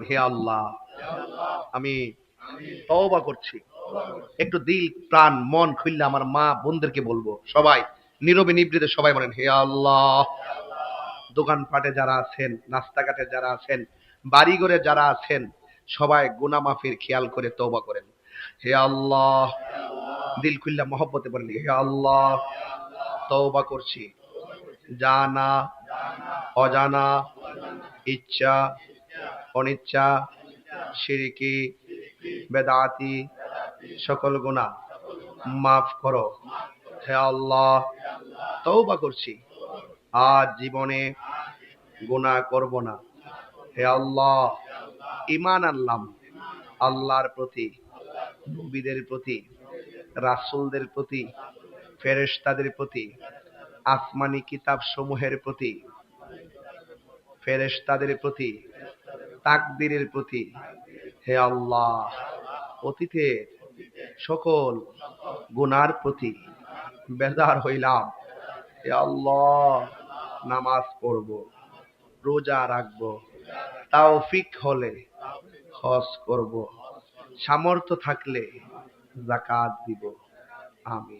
হে আল্লাহ, আমি তওবা করছি। একটু দিল, প্রাণ, মন খুললে আমার মা বোনদেরকে বলব, সবাই, নীরবে নিবৃতে সবাই বলেন, হে আল্লাহ। দোকানপাটে যারা আছেন রাস্তাঘাটে যারা আছেন, বাড়িঘরে যারা আছেন, সবাই গুনা মাফির খেয়াল করে তওবা করেন। হে আল্লাহ। দিল খুললা মহব্বতে বলেন, হে আল্লাহ, তওবা করছি। জানা, অজানা, ইচ্ছা অনিচ্ছা শিরিকি বেদাতি, সকল গুণা মাফ করো। হে আল্লাহ, তওবা করছি। আজ জীবনে গুণা করব না। হে আল্লাহ ইমান আনলাম। আল্লাহর প্রতি, নবীদের প্রতি, রাসুলদের প্রতি, ফেরেশতাদের প্রতি, আসমানি কিতাব সমূহের প্রতি, ফেরেশতাদের প্রতি তাকদিরের প্রতি। হে আল্লাহ অতীতের সকল গুনার প্রতি বেজার হইলাম। হে আল্লাহ, নামাজ পড়ব, রোজা রাখব, তাওফিক হলে হজ করব, সামর্থ্য থাকলে জাকাত দিব। আমি